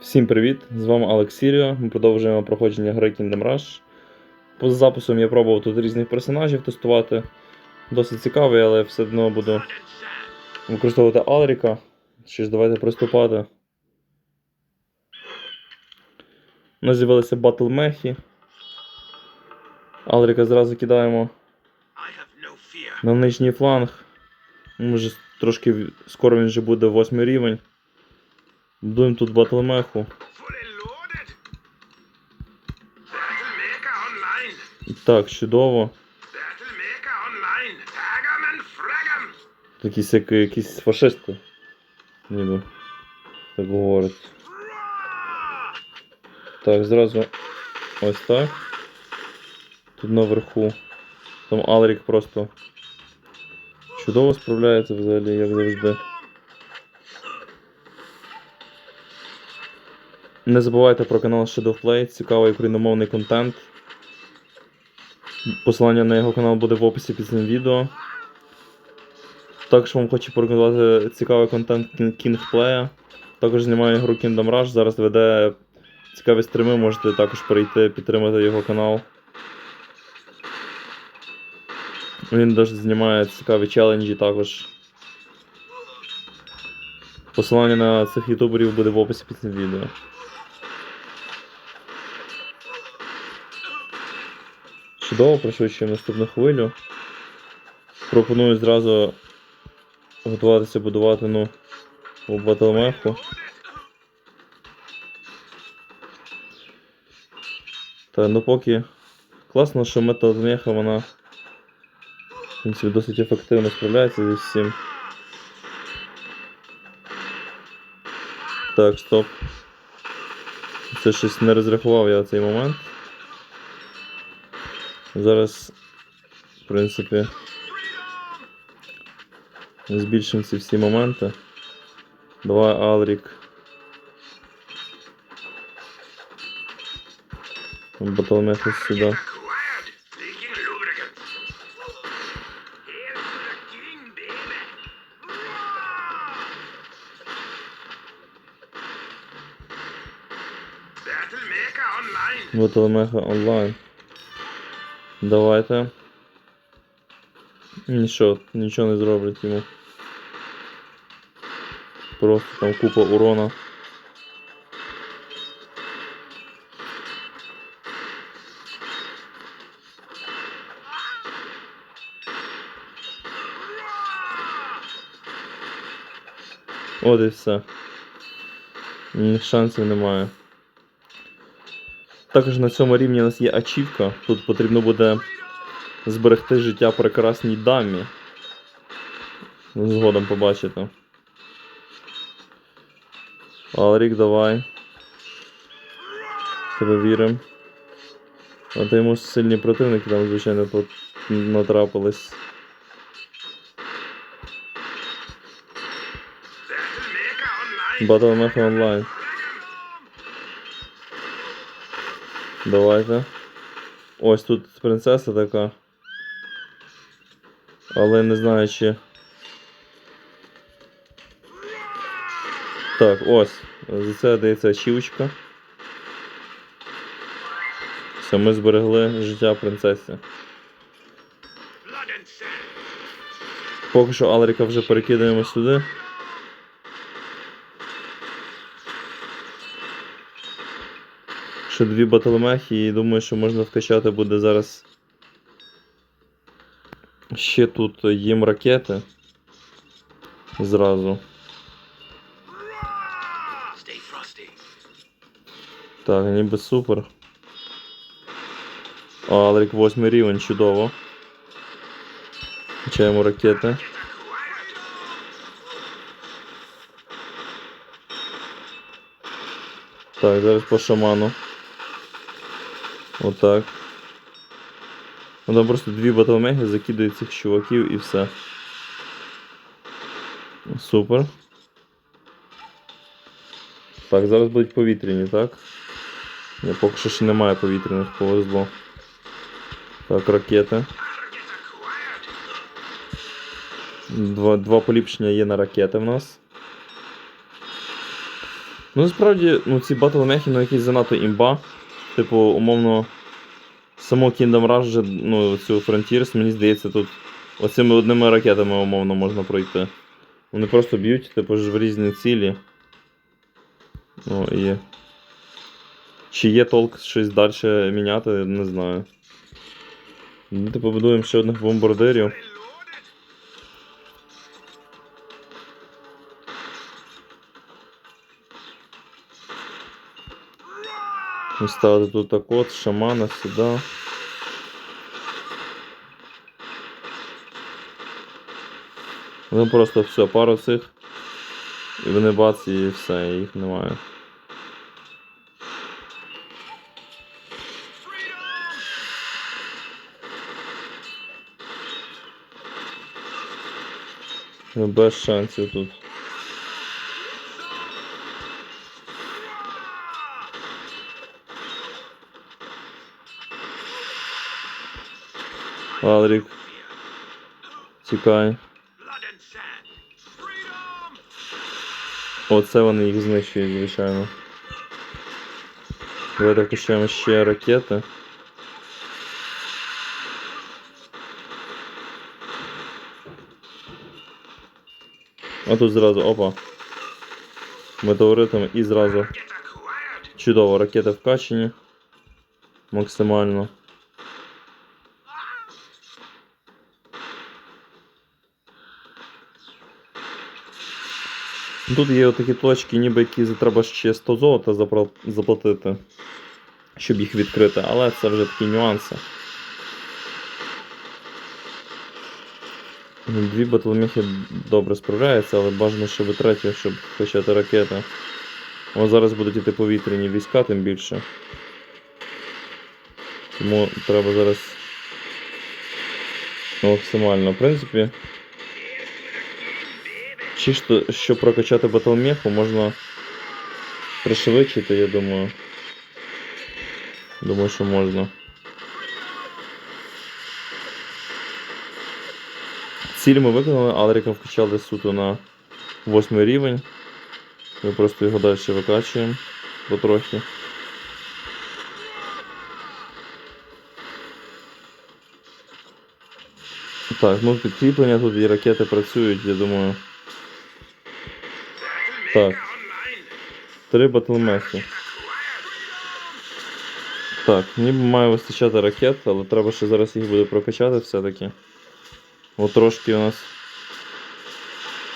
Всім привіт! З вами Алекс Сіріо. Ми продовжуємо проходження гри Kingdom Rush. Поза записом я пробував тут різних персонажів тестувати. Досить цікавий, але все одно буду використовувати Алріка. Що ж, давайте приступати. У нас з'явилися батл мехи. Алріка зразу кидаємо на нижній фланг. Може, трошки скоро він вже буде 8 рівень. Будуємо тут батлмеху. Так, чудово. Якісь, як, якісь фашисти. Ніби. Так говорять. Так, зразу ось так. Тут наверху. Там Алрік просто чудово справляється взагалі, як завжди. Не забувайте про канал Shadow Play, цікавий україномовний контент. Посилання на його канал буде в описі під цим відео. Також вам хочу порекомендувати цікавий контент Kingplay. Також знімає гру Kingdom Rush, зараз веде цікаві стріми, можете також перейти, підтримати його канал. Він теж знімає цікаві челенджі також. Посилання на цих ютуберів буде в описі під цим відео. Чудово, пришвидшуємо наступну хвилю. Пропоную зразу готуватися будувати ну, у батлмеху. Та ну поки класно, що металмеха вона в принципі досить ефективно справляється зі всім. Так, стоп. Це щось не розрахував я цей момент. Зараз, в принципі, збільшимо ці всі моменти. Давай Алрік. Батлмеха сюди. Батлмеха онлайн. Давайте. Нічого, нічого не зроблять йому. Просто там купа урона. От і все. Ні, Шансів немає. Також на цьому рівні у нас є ачівка. Тут потрібно буде зберегти життя прекрасній дамі. Згодом побачите. Алрік, давай. Тебе віримо. А то йому сильні противники там, звичайно, натрапились. Battle Maker online. Батлмеха онлайн. Давайте. Ось тут принцеса така. Але не знаю чи. Так, ось. За це дається ачівочка. Все, ми зберегли життя принцесі. Поки що Алріка вже перекидаємо сюди. Ще дві батлмехи і думаю, що можна вкачати буде зараз. Ще тут їм ракети. Зразу. Так, ніби супер. Алрік 8 рівень, чудово. Качаємо ракети. Так, зараз по шаману. Отак. Ну там просто дві батлмеги закидують цих чуваків і все. Супер. Так, зараз будуть повітряні, так? Ні, поки що ще немає повітряних, повезло. Так, ракети. Два, два поліпшення є на ракети в нас. Ну насправді, ну ці батлмехи, ну якісь занадто імба. Типу, умовно, само Kingdom Rush, вже, ну, цю Frontiers, мені здається, тут оцими одними ракетами умовно можна пройти. Вони просто б'ють, типу, ж в різні цілі. Ну і. Чи є толк щось далі міняти, не знаю. Ну, типу, будуємо ще одних бомбардирів. І ставити тут так от, шамана сюди. Ну просто все, пару цих. І вони бац, і все, їх немає. Без шансів тут. Алрік. Тікай. Оце вони їх знищують, звичайно. Давайте включаємо ще ракети. А тут зразу, опа. Метеоритами і зразу. Чудово, ракети вкачені. Максимально. Тут є отакі точки, ніби які треба ще 100 золота заплатити, щоб їх відкрити, але це вже такі нюанси. Дві батлміхи добре справляються, але бажано, щоб третя, щоб качати ракети. О, зараз будуть іти повітряні війська, тим більше. Тому треба зараз максимально. В принципі, чисто, щоб прокачати батлмеху, можна пришвидшити, я думаю. Думаю, що можна. Ціль ми виконали, Алріка вкачали суто на 8 рівень. Ми просто його далі викачуємо потрохи. Так, ну підкріплення тут і ракети працюють, я думаю. Так. Три батлмехи. Так, ніби має вистачати ракет, але треба ще зараз їх буде прокачати все-таки. От трошки у нас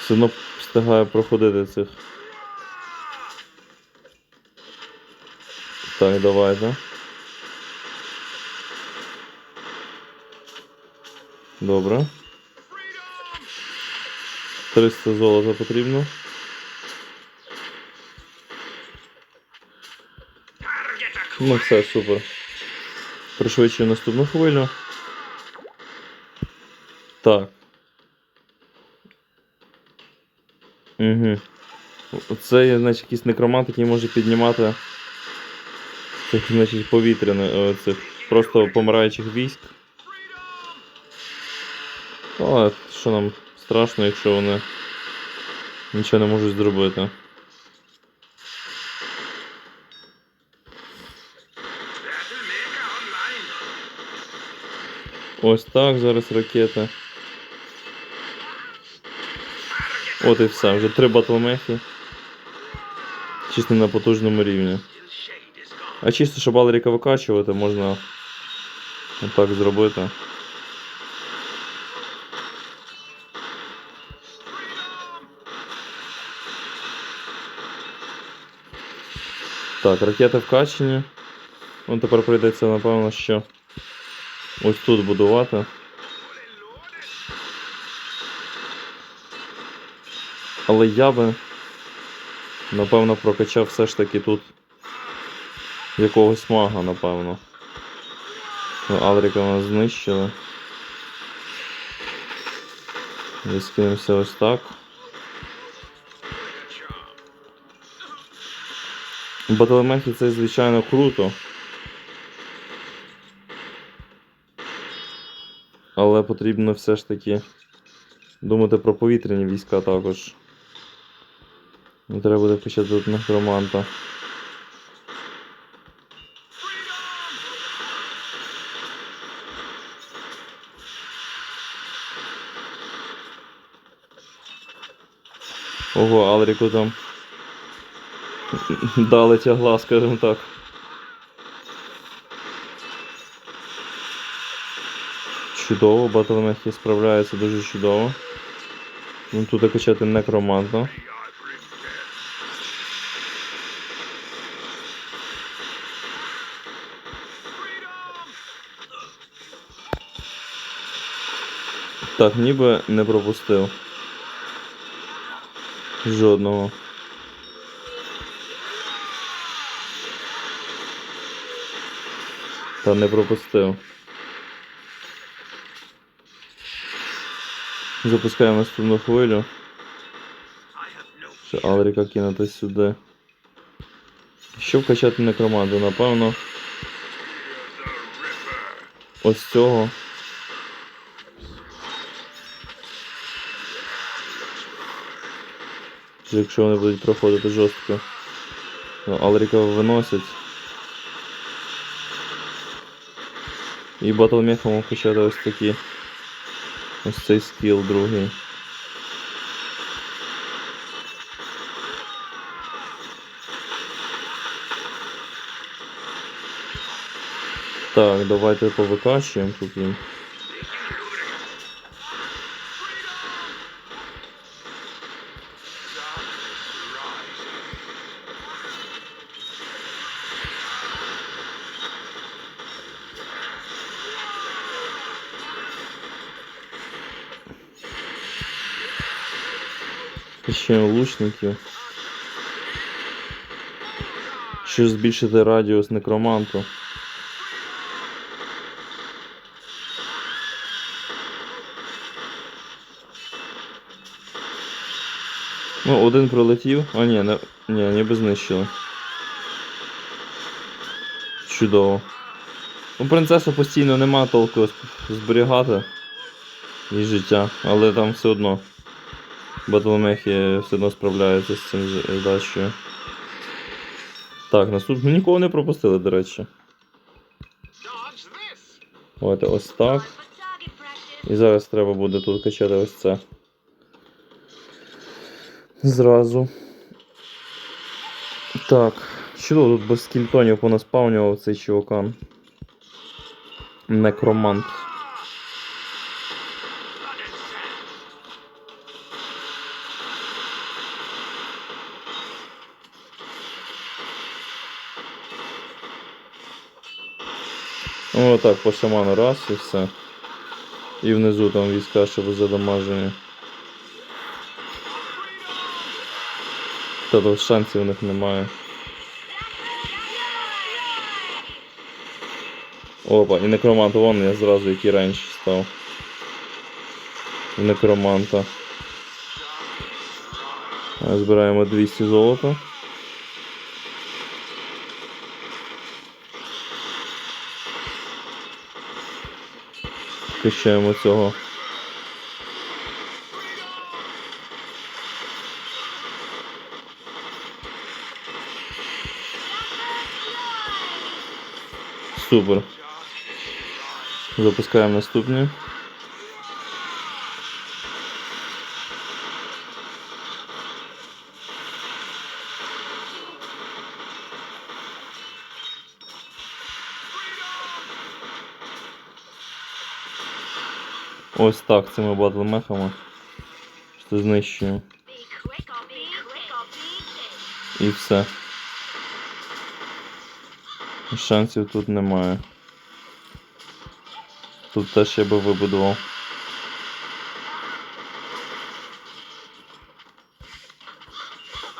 все одно встигає проходити цих. Так, давайте. Добре. 300 золота потрібно. Ну все, супер. Пришвидшую наступну хвилю. Так. Угу. Це є, значить, якийсь некромант, який може піднімати цих, значить, повітряних, е, цих просто помираючих військ. Але що нам страшно, якщо вони нічого не можуть зробити. Ось так зараз ракети. От і все, вже три батлмехи. Чисто на потужному рівні. Till shade is gone. А чисто, щоб Алріка викачувати, можна отак зробити. Так, ракети вкачені. Ну, тепер прийдеться, напевно, що ось тут будувати. Але я би, напевно, прокачав все ж таки тут якогось мага, напевно. Алріка нас знищили. І скинемося ось так. Батлемехи це, звичайно, круто. Але потрібно все ж таки думати про повітряні війська також. І треба буде почати тут некроманта. Ого, Алріку там дали тягла, скажімо так. Чудово, батлмехи справляється дуже чудово. Ну тут качати death. Так, ніби не пропустив. Жодного. Та не пропустив. Запускаємо наступну хвилю. Ще Алріка кинути сюди. Що вкачати? Напевно, fear the Ripper. ось цього. Якщо вони будуть проходити жорстко. Ну, Алріка виносять. І батлмехом вкачати ось такі. Ось цей скіл другий. Так, давайте повикачуємо тут їм. Ще лучників. Щоб збільшити радіус некроманту. Ну, один пролетів. А ні, не, ні, ніби знищили. Чудово. Ну, принцесу постійно нема толку зберігати її життя, але там все одно. Батлмехи все одно справляються з цим задачею. Так, наступно нікого не пропустили, до речі. Давайте ось так. І зараз треба буде тут качати ось це. Зразу. Так. Чудово, тут без скільтонів понаспавнював цей чувакан. Некромант. О, так, по шаману раз і все. І внизу там війська, щоб задамажені. Та тут шансів у них немає. Опа, і некромант вон я зразу який рейндж став. Некроманта. Збираємо 200 золота. Качаємо цього. Супер. Запускаємо наступні. Ось так цими батлмехами. Що знищуємо. І все. Шансів тут немає. Тут теж я би вибудував.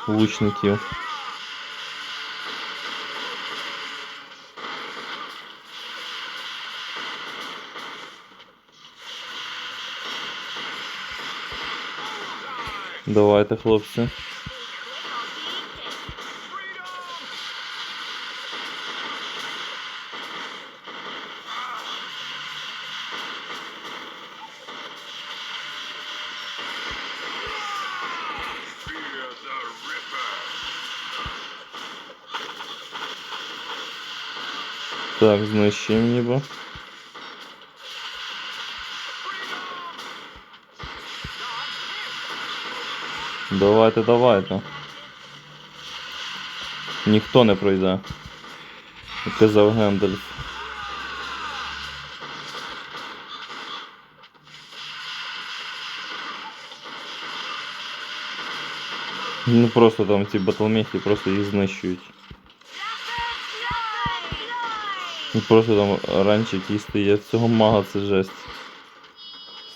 Лучників. Давайте, хлопці. Так, знищуємо ніби. Давайте, давайте. Ніхто не пройде. Казав Гендальф. Ну просто там ці батлмехи просто їх знищують. Просто там ранчик якийсь є. Цього мага це жесть.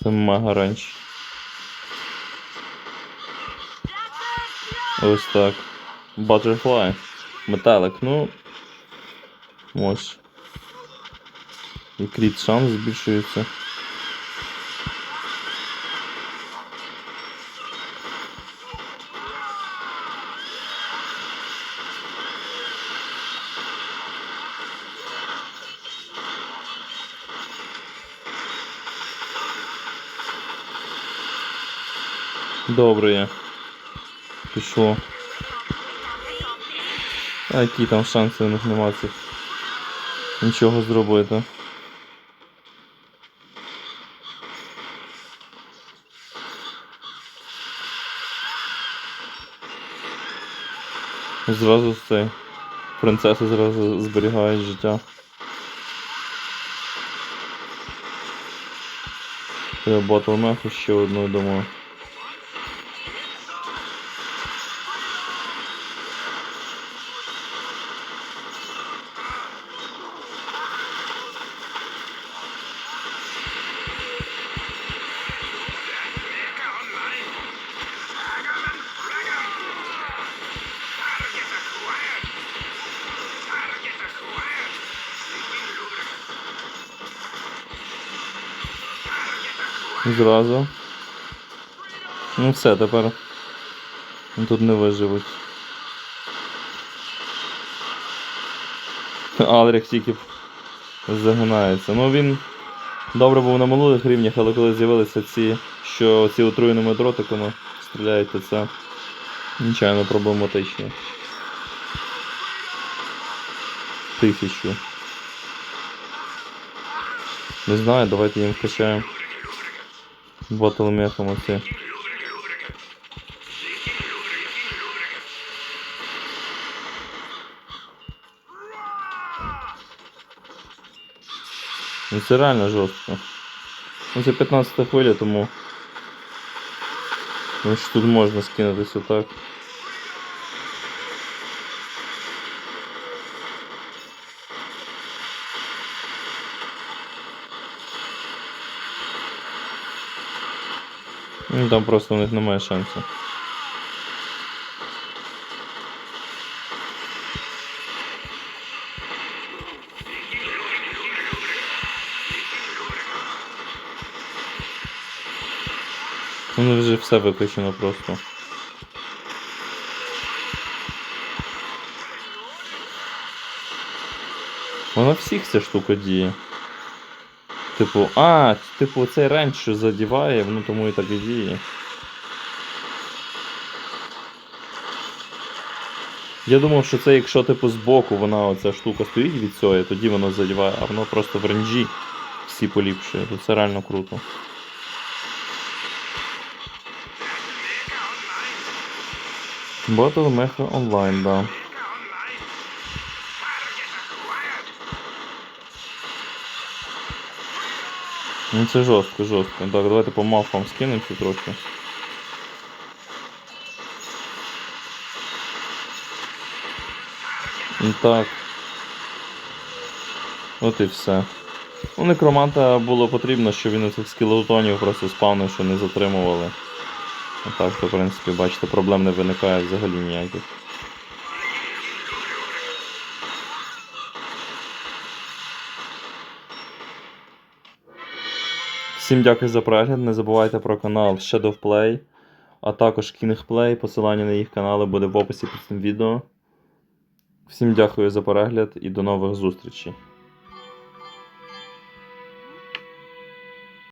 Це мага ранч. Ось так. Butterfly. Металик, ну. Може. І кріт шанс збільшується. Добре. Пішло. А які там шанси у них нема цих нічого зробити. Зразу з цей. Принцеси зразу зберігають життя. Треба батлмеху ще одну, думаю. Зразу. Ну все, тепер тут не виживуть. Алрік тільки загинається. Ну він добре був на минулих рівнях, але коли з'явилися ці, що ці отруєними дротиками стріляють, то це нечайно проблематично. Тисячу. Не знаю, давайте їм вкачаємо. Батлмехом lubricant. Ну це реально жорстко. Ну це 15 хвиля, тому. Ну що тут можна скинутись отак. Ну там просто у них немає шансу. Воно вже все виключено просто. Вона всіх ця штука діє. Типу, а, типу, цей що задіває, воно тому і так і діє. Я думав, що це якщо типу збоку вона оця штука стоїть від цього, тоді воно задіває, а воно просто в ренджі всі поліпшує. То це реально круто. Battle. Mecha онлайн, да. Mecha online. Target acquired. Ну це жорстко, жорстко. Так, давайте по мафам скинемося трохи. Так. От і все. Ну, некроманта було потрібно, щоб він цих скелетонів просто спавнив, що не затримували. А так, то, в принципі, бачите, проблем не виникає взагалі ніяких. Всім дякую за перегляд. Не забувайте про канал Shadow Play, а також KingPlay. Посилання на їх канали буде в описі під цим відео. Всім дякую за перегляд і до нових зустрічей.